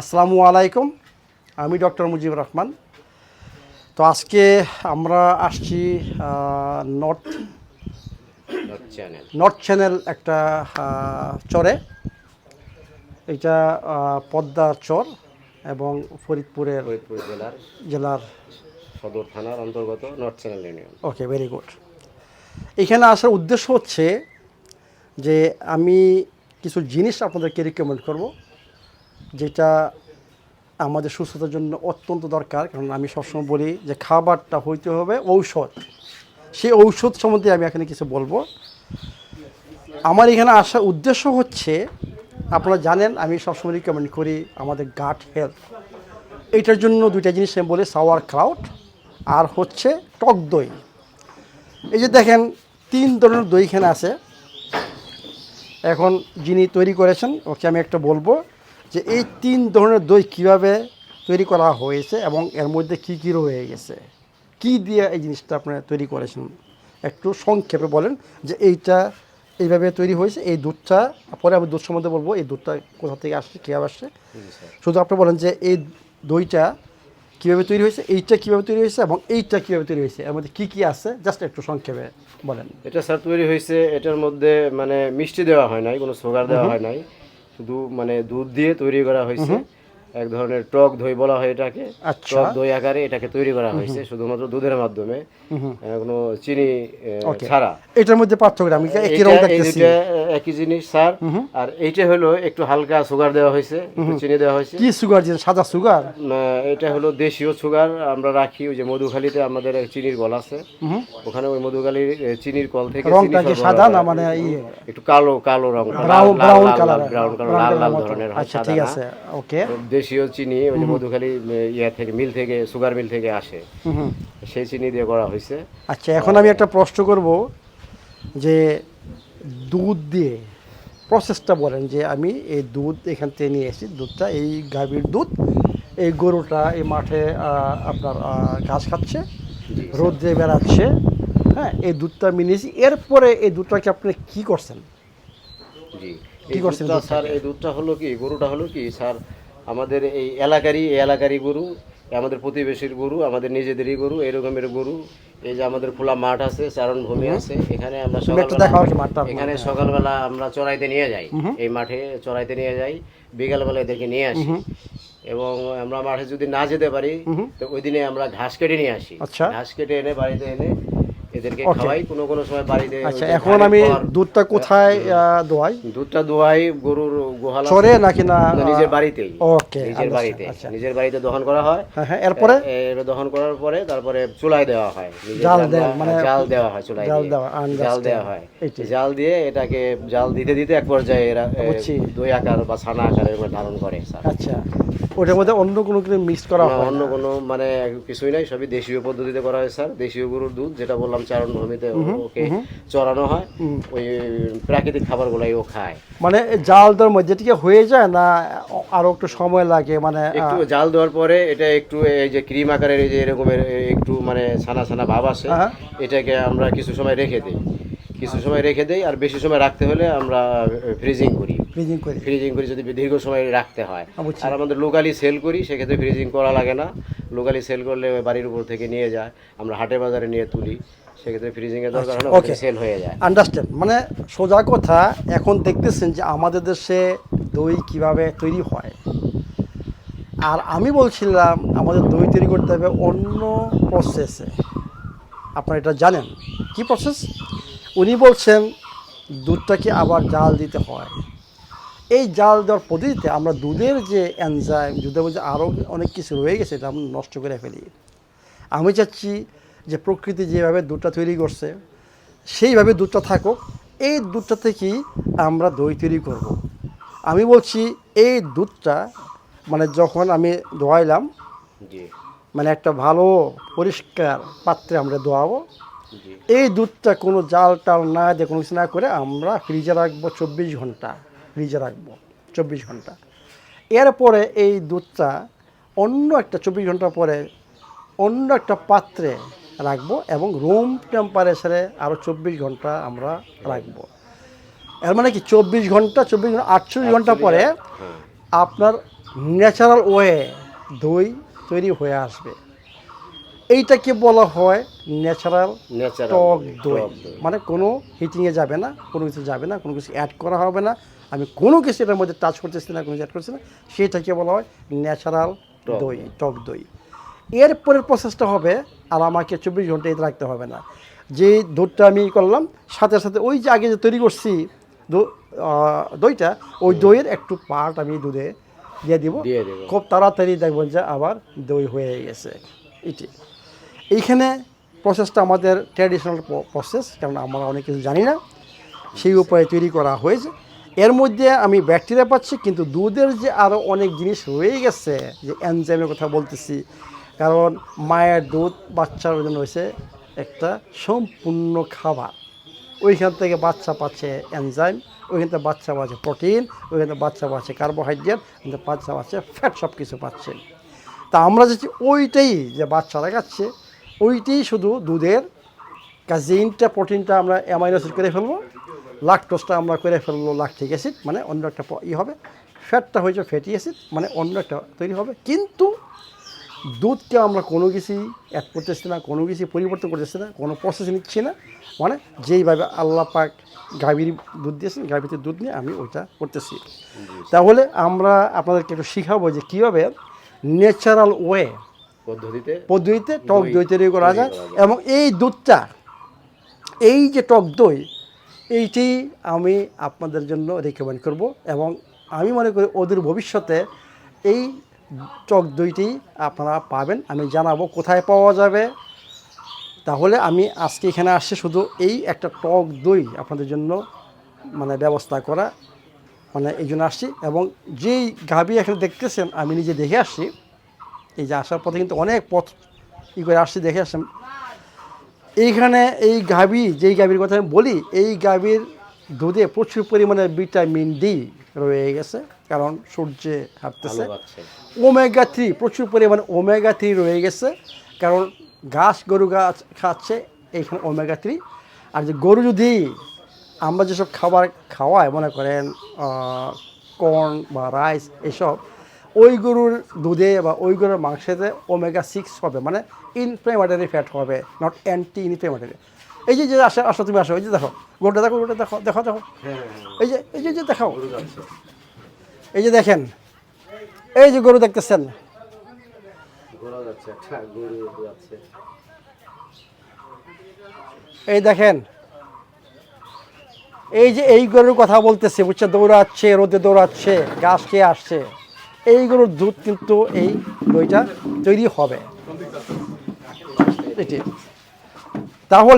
আসসালামু আলাইকুম। আমি ডক্টর মুজিবুর রহমান। তো আজকে আমরা আসছি নর্থ চ্যানেল নর্থ চ্যানেল একটা চরে। এটা পদ্মার চর এবং ফরিদপুরের ফরিদপুর জেলার জেলার সদর থানার অন্তর্গত north channel union okay very good. এখানে আসার উদ্দেশ্য হচ্ছে যে আমি কিছু জিনিস আপনাদেরকে রিকমেন্ড করব। যেটা আমাদের সুস্থতার জন্য অত্যন্ত দরকার, কারণ আমি সবসময় বলি যে খাবারটা হইতে হবে ঔষধ। সেই ঔষধ সম্বন্ধে আমি এখানে কিছু বলব। আমার এখানে আসার উদ্দেশ্য হচ্ছে, আপনারা জানেন, আমি সবসময় রিকমেন্ড করি আমাদের গাট হেলথ এইটার জন্য দুইটা জিনিস আমি বলি সাওয়ার ক্রাউট আর হচ্ছে টক দই। এই যে দেখেন, তিন ধরনের দই এখানে আছে। এখন যিনি তৈরি করেছেন, ওকে আমি একটা বলব যে এই তিন ধরনের দই কীভাবে তৈরি করা হয়েছে এবং এর মধ্যে কি কি রয়ে গেছে? কি দিয়ে এই জিনিসটা আপনারা তৈরি করেছেন? একটু সংক্ষেপে বলেন যে এইটা এইভাবে তৈরি হয়েছে এই দুধটা পরে আমি দুধ সম্বন্ধে বলব এই দুধটা কোথা থেকে আসছে কীভাবে আসছে? শুধু আপনি বলেন যে এই দইটা কীভাবে তৈরি হয়েছে এইটা কীভাবে তৈরি হয়েছে এবং এইটা কীভাবে তৈরি হয়েছে এর মধ্যে কী কী আছে? জাস্ট একটু সংক্ষেপে বলেন। এটা স্যার তৈরি হয়েছে এটার মধ্যে মানে মিষ্টি দেওয়া হয় নাই কোনো সুগার দেওয়া হয় নাই। মানে দুধ দিয়ে তৈরি করা হয়েছে। এক ধরনের টক দই বলা হয় এটাকে। আচ্ছা। টক দই আকারে এটাকে তৈরি করা হয়েছে শুধুমাত্র দুধের মাধ্যমে। কোনো চিনি ছাড়া। এটার মধ্যে পার্থক্য আমি একই রকম একই জিনিস স্যার। আর এইটা হলো একটু হালকা সুগার দেওয়া হয়েছে একটু চিনি দেওয়া হয়েছে। কি সুগার যে সাদা সুগার? এটা হলো দেশীয় সুগার। আমরা রাখি ওই যে মধুখালীতে আমাদের চিনির কল আছে। ওখানে ওই মধুখালীর চিনির কল থেকে চিনি রংটা কি সাদা না মানে ইয়ে? একটু কালো কালো রং। ব্রাউন কালার ব্রাউন কালার লাল লাল ধরনের আচ্ছা ঠিক আছে ওকে। দেশীয় চিনি ওই যে মধুখালী ইয়া থেকে মিল থেকে সুগার মিল থেকে আসে। সেই চিনি দিয়ে করা হয়েছে আচ্ছা এখন আমি একটা প্রশ্ন করব যে দুধ দিয়ে প্রসেসটা বলেন যে আমি এই দুধ এখান থেকে নিয়ে এসেছি দুধটা এই গাভীর দুধ এই গরুটা এই মাঠে আপনার ঘাস খাচ্ছে রোদ্রে বেড়াচ্ছে হ্যাঁ এই দুধটা আমি নিয়েছি এরপরে এই দুধটাকে আপনি কি করছেন? জি কি করছেন স্যার এই দুধটা হলো কি গরুটা হলো কি স্যার আমাদের এই এলাকারই এই এলাকারই গরু আমাদের প্রতিবেশীর গরু আমাদের নিজেদেরই গরু এরকমের গরু। এই যে আমাদের খোলা মাঠ আছে চারণ ভূমি আছে এখানে আমরা সকালবেলা এখানে সকালবেলা আমরা চড়াইতে নিয়ে যাই। এই মাঠে চড়াইতে নিয়ে যাই বিকালবেলা এদেরকে নিয়ে আসি। এবং আমরা মাঠে যদি না যেতে পারি তো ওই দিনে আমরা ঘাস কেটে নিয়ে আসি। আচ্ছা। ঘাস কেটে এনে বাড়িতে এনে এদেরকে খাওয়াই কোনো কোনো সময় বাড়িতে আচ্ছা এখন আমি দুধটা কোথায় দোয়াই? দুধটা দোয়াই গরুর গোহালা চরে নাকি না নিজের বাড়িতেই। ওকে নিজের বাড়িতে। নিজের বাড়িতে দহন করা হয়। হ্যাঁ হ্যাঁ এরপরে? দহন করার পরে তারপরে চুলায় দেওয়া হয়। জাল দেওয়া, মানে জাল দেওয়া হয় চুলায় জাল দিয়ে। দেওয়া, জাল দেওয়া হয়। জাল দিয়ে এটাকে জাল দিতে দিতে এক পর্যায়ে এরা দই আকার বা ছানা আকারের ধারণ করে আচ্ছা। ওটার মধ্যে অন্য কোনো কিছু মিক্স করা হয় অন্য কোনো মানে কিছুই নাই সবই দেশীয় পদ্ধতিতে করা হয় স্যার। দেশীয় গরুর দুধ যেটা বললাম চারণ ভূমিতে ওকে চড়ানো হয় ওই প্রাকৃতিক খাবারগুলাই ও খায়। মানে জাল দেওয়ার মধ্যে থেকে হয়ে যায় না আরও একটু সময় লাগে? মানে একটু জাল দেওয়ার পরে এটা একটু এই যে ক্রিম আকারের এই যে এরকমের একটু মানে ছানা ছানা ভাব আসে হ্যাঁ। এটাকে আমরা কিছু সময় রেখে দিই। কিছু সময় রেখে দেই আর বেশি সময় রাখতে হলে আমরা ফ্রিজিং করি। ফ্রিজিং করে। ফ্রিজিং করি যদি দীর্ঘ সময় রাখতে হয়। বুঝছি। আর আমাদের লোকালি সেল করি সেক্ষেত্রে ফ্রিজিং করা লাগে না। লোকালি সেল করলে বাড়ির উপর থেকে নিয়ে যায়। আমরা হাটে বাজারে নিয়ে তুলি। সেক্ষেত্রে ফ্রিজিং এর দরকার হয় না okay. সেল হয়ে যায়। আন্ডারস্ট্যান্ড মানে সোজা কথা এখন দেখতেছেন যে আমাদের দেশে দই কীভাবে তৈরি হয়। আর আমি বলছিলাম আমাদের দই তৈরি করতে হবে অন্য প্রসেসে আপনারা এটা জানেন? কি প্রসেস উনি বলছেন দুধটাকে আবার জাল দিতে হয়। এই জাল দেওয়ার পদ্ধতিতে আমরা দুধের যে এনজাইম দুধের মধ্যে আরও অনেক কিছু রয়ে গেছে এটা আমরা নষ্ট করে ফেলি। আমি চাচ্ছি যে প্রকৃতি যেভাবে দুধটা তৈরি করছে সেইভাবে দুধটা থাকুক এই দুধটা থেকেই আমরা দই তৈরি করব। আমি বলছি এই দুধটা মানে যখন আমি দোয়াইলাম মানে একটা ভালো পরিষ্কার পাত্রে আমরা দোয়াবো এই দুধটা কোনো জাল টাল না দিয়ে কোনো কিছু না করে আমরা ফ্রিজে রাখব চব্বিশ ঘণ্টা। ফ্রিজে রাখব চব্বিশ ঘণ্টা। এরপরে এই দুধটা অন্য একটা চব্বিশ ঘণ্টা পরে অন্য একটা পাত্রে রাখব এবং রুম টেম্পারেচারে আরও চব্বিশ ঘণ্টা আমরা রাখব। এর মানে কি চব্বিশ ঘণ্টা চব্বিশ ঘণ্টা আটচল্লিশ ঘণ্টা পরে আপনার ন্যাচারাল ওয়ে দই তৈরি হয়ে আসবে। এইটাকে বলা হয় ন্যাচারাল টক দই। মানে কোনো হিটিংয়ে যাবে না কোনো কিছু যাবে না কোনো কিছু অ্যাড করা হবে না। আমি কোনো কিছু এটার মধ্যে টাচ করতেছি না কোনো কিছু অ্যাড করছি না। সেটাকে বলা হয় ন্যাচারাল দই টক দই। এরপরের প্রসেসটা হবে আর আমাকে চব্বিশ ঘণ্টা এতে রাখতে হবে না। যে দুধটা আমি করলাম সাথে সাথে ওই যে আগে যে তৈরি করছি দইটা ওই দইয়ের একটু পার্ট আমি দুধে দিয়ে দিব। খুব তাড়াতাড়ি দেখবেন যে আবার দই হয়ে গেছে। এটি। এইখানে প্রসেসটা আমাদের ট্র্যাডিশনাল প্রসেস কারণ আমরা অনেক কিছু জানি না। সেই উপায়ে তৈরি করা হয়েছে। এর মধ্যে আমি ব্যাকটেরিয়া পাচ্ছি, কিন্তু দুধের যে আরও অনেক জিনিস রয়ে গেছে, যে এনজাইমের কথা বলতেছি, কারণ মায়ের দুধ বাচ্চার জন্য হয়েছে একটা সম্পূর্ণ খাবার। ওইখান থেকে বাচ্চা পাচ্ছে এনজাইম ওইখান থেকে বাচ্চা পাচ্ছে প্রোটিন ওইখান থেকে বাচ্চা পাচ্ছে কার্বোহাইড্রেট ওইখান থেকে বাচ্চা পাচ্ছে ফ্যাট সব কিছু পাচ্ছে। তা আমরা যদি ওইটাই যে বাচ্চারা খাচ্ছে ওইটাই শুধু দুধের কাজিনটা প্রোটিনটা আমরা অ্যামাইনো অ্যাসিড করে ফেলব। লাকটোসটা আমরা করে ফেলব লাকটিক অ্যাসিড মানে অন্য একটা ই হবে। ফ্যাটটা হয়েছে ফ্যাটি অ্যাসিড মানে অন্য একটা তৈরি হবে। কিন্তু দুধকে আমরা কোনো কিছুই অ্যাড করতেছি না কোনো কিছু পরিবর্তন করতেছি না কোনো প্রসেস নিচ্ছি না। মানে যেইভাবে আল্লাহ পাক গাভীর দুধ দিয়েছেন গাভীতে দুধ নিয়ে আমি ওইটা করতেছি। তাহলে আমরা আপনাদেরকে একটু শিখাবো যে কীভাবে ন্যাচারাল ওয়ে পদ্ধতিতে পদ্ধতিতে টক দই তৈরি করা যায় করা যায়। এবং এই দুধটা এই যে টক দই এইটি আমি আপনাদের জন্য রেকমেন্ড করব এবং আমি মনে করি ওদের ভবিষ্যতে এই টক দইটি আপনারা পাবেন। আমি জানাব কোথায় পাওয়া যাবে। তাহলে আমি আজকে এখানে আসছি শুধু এই একটা টক দই আপনাদের জন্য মানে ব্যবস্থা করা। মানে এই জন্য আসছি এবং যেই গাভী এখানে দেখতেছেন আমি নিজে দেখে আসছি। এই যে আসার পথে কিন্তু অনেক পথ ই করে আসছি দেখে আসলাম এইখানে এই গাভি যেই গাভীর কথা আমি বলি এই গাভীর দুধে প্রচুর পরিমাণে ভিটামিন ডি রয়ে গেছে কারণ সূর্যে হাঁটতেছে। ওমেগা থ্রি প্রচুর পরিমাণে ওমেগা থ্রি রয়ে গেছে কারণ ঘাস গরু গাছ খাচ্ছে এইখানে ওমেগা থ্রি। আর যে গরু যদি আমরা যেসব খাবার খাওয়াই মনে করেন কর্ন বা রাইস এসব ওই গরুর দুধে বা ওই গরুর মাংসেতে ওমেগা সিক্স হবে মানে ইনফ্লেমেটারি ফ্যাট হবে নট অ্যান্টি ইনফ্লেমেটারি এই যে যে আসো আসো তুমি আসো এই যে দেখো গরুটা দেখো গরুটা দেখো দেখো দেখো। হ্যাঁ এই যে এই যে যে দেখাও এই যে দেখেন এই যে গরু দেখতেছেন। এই দেখেন এই যে এই গরুর কথা বলতেছে বুঝছে দৌড়াচ্ছে রোদে দৌড়াচ্ছে গাছ খেয়ে আসছে। এই গরুর দুধ কিন্তু এই দইটা তৈরি হবে। তাহলে